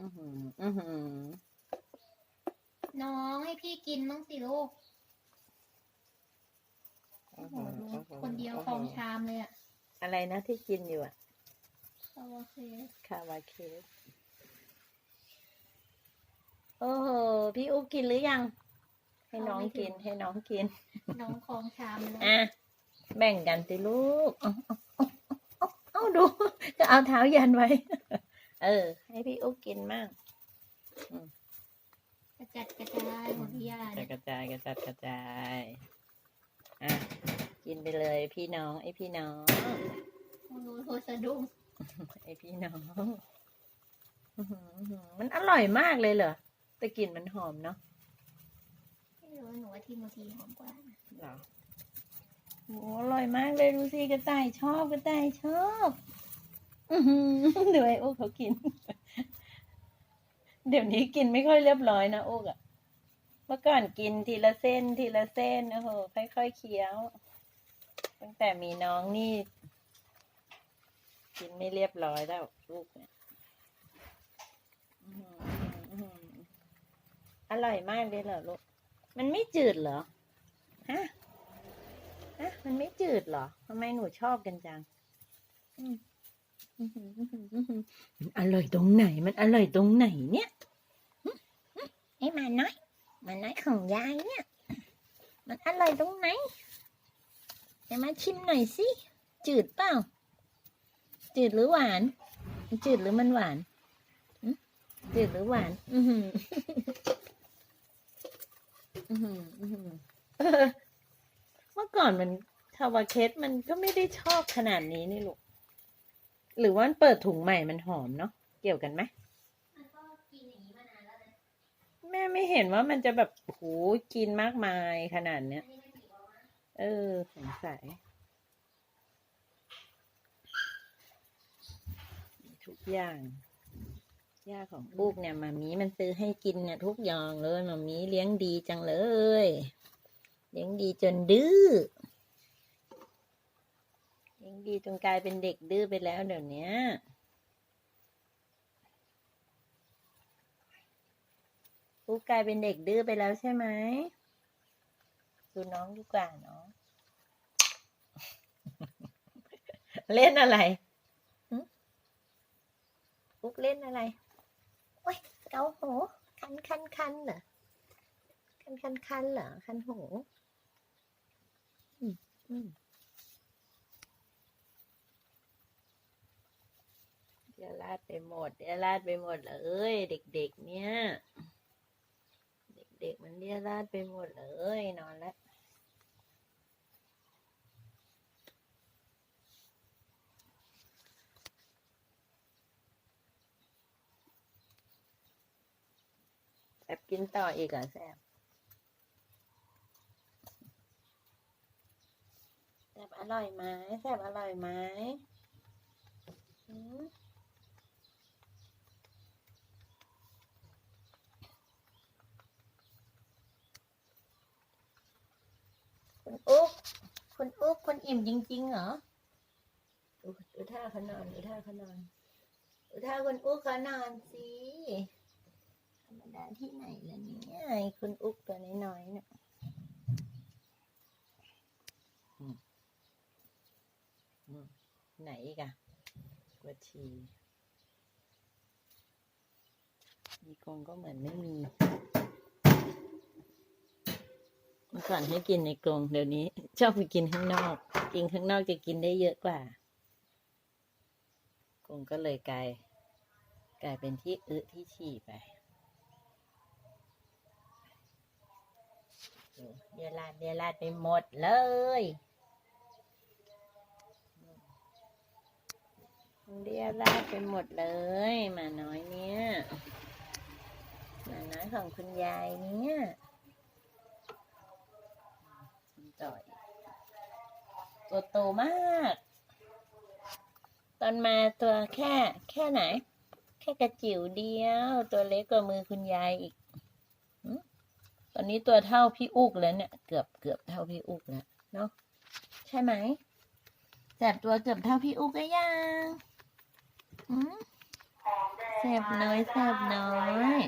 อือหืออือหือน้องให้พี่กินบ้างสิลูกอื้โอ้อโหหือดูอื้อหือคนเดียวคลองชามเลยอะอะไรนะที่กินอยู่อะโอเคคาวาเคสโอ้โห พี่อุ๊กกินหรือยัง ให้น้องกิน ให้น้องกิน น้องคลองชามเลยอะแบ่งกันสิลูก เอาเอาเอาเอาเอาดูจะเอาเท้ายันไว้ เออ ให้พี่อุ๊กกินมั่งกระจัดกระจายหมดพี่ยาจะเนี่ยกระจายกระจัดกระจายอะกินไปเลยพี่น้องไอพี่น้องโอ้โหโทรสะดุ้งไอพี่น้องอื้อหืออื้อหือมันอร่อยมากเลยเหรอแต่กลิ่นมันหอมเนาะไม่รู้ว่าหนูว่าทีโมทีหอมกว่านะเหรอโอ้อร่อยมากเลยดูสิกระต่ายชอบกระต่ายชอบ อือหือดูไอโอ๊กเขากิน เดี๋ยวนี้กินไม่ค่อยเรียบร้อยนะอ๊กอะเมื่อก่อนกินทีละเส้นทีละเส้นโอ้โหค่อยๆเคี้ยว ตั้งแต่มีน้องนี่ กินไม่เรียบร้อยแล้วลูกเนี่ยอื้อหืออื้อหืออร่อยมากเลยเหรอลูก มันไม่จืดเหรอ ฮะ ฮะ มันไม่จืดเหรอทำไมหนูชอบกันจัง อืม มันอร่อยตรงไหน มันอร่อยตรงไหนเนี่ยไอ้มาน้อย มาน้อยของยายเนี่ย มันอร่อยตรงไหนไหนมาชิมหน่อยสิ จืดเปล่า จืดหรือหวาน จืดหรือมันหวาน จืดหรือหวาน อือหืออื้อหืออือหือเออเมื่อก่อนมันทาวาเคสมันก็ไม่ได้ชอบขนาดนี้นี่ลูก หรือว่ามันเปิดถุงใหม่มันหอมเนาะเกี่ยวกันไหมมันก็กินอย่างนี้มานานแล้วนะแม่ไม่เห็นว่ามันจะแบบโหกินมากมายขนาดเนี้ยเออสงสัยทุกอย่างย่าของลูกเนี่ยมามีมันซื้อให้กินเนี่ยทุกอย่างเลยมามีเลี้ยงดีจังเลย เลี้ยงดีจนดื้อ เลี้ยงดีจนกลายเป็นเด็กดื้อไปแล้วเดี๋ยวนี้ยลูกกลายเป็นเด็กดื้อไปแล้วใช่ไหมดูน้องดีกว่าเนาะเล่นอะไรปุ๊กเล่นอะไรโอ้ยเกาหูคันคันคันเหรอคันคันคันเหรอคันหูอืมอืมเดี๋ยว ลาดไปหมดเดียลาดไปหมดเลย เด็กๆ เนี่ย เด็กๆ มันเรียราดไปหมดเลยนอนแล้วแอบกินต่ออีกเหรอแซบแซบอร่อยไหมแซบอร่อยไหม คุณอุ๊กคุณอุ๊กคุณอิ่มจริง ๆ เหรอดูดูท่าเขานอนดูท่าเขานอนดูท่าคุณอุ๊กเขานอนสิธรรมดาที่ไหนล่ะเนี่ยไอ้คุณอุ๊กตัวน้อยๆเนี่ยอืมอืมไหนอีกอะกวดชีมีกรงก็เหมือนไม่มีเมื่อก่อนให้กินในกรงเดี๋ยวนี้ ชอบไปกินข้างนอก กินข้างนอกจะกินได้เยอะกว่ากรงก็เลยกลายกลายเป็นที่อึที่ฉี่ไปเดียลาดเดียลาดไปหมดเลยเดียลาดไปหมดเลยมาน้อยเนี่ยมาน้อยของคุณยายเนี่ย ต่อย ตัวโตมาก ตอนมาตัวแค่แค่ไหน แค่กระจิ๋วเดียว ตัวเล็กกว่ามือคุณยายอีกตอนนี้ตัวเท่าพี่อุกแล้วเนี่ย เกือบเกือบเท่าพี่อุกแล้วเนาะใช่ไหมแสบตัวเกือบเท่าพี่อุกก็ยังแสแซ่บน้อยแซบน้อย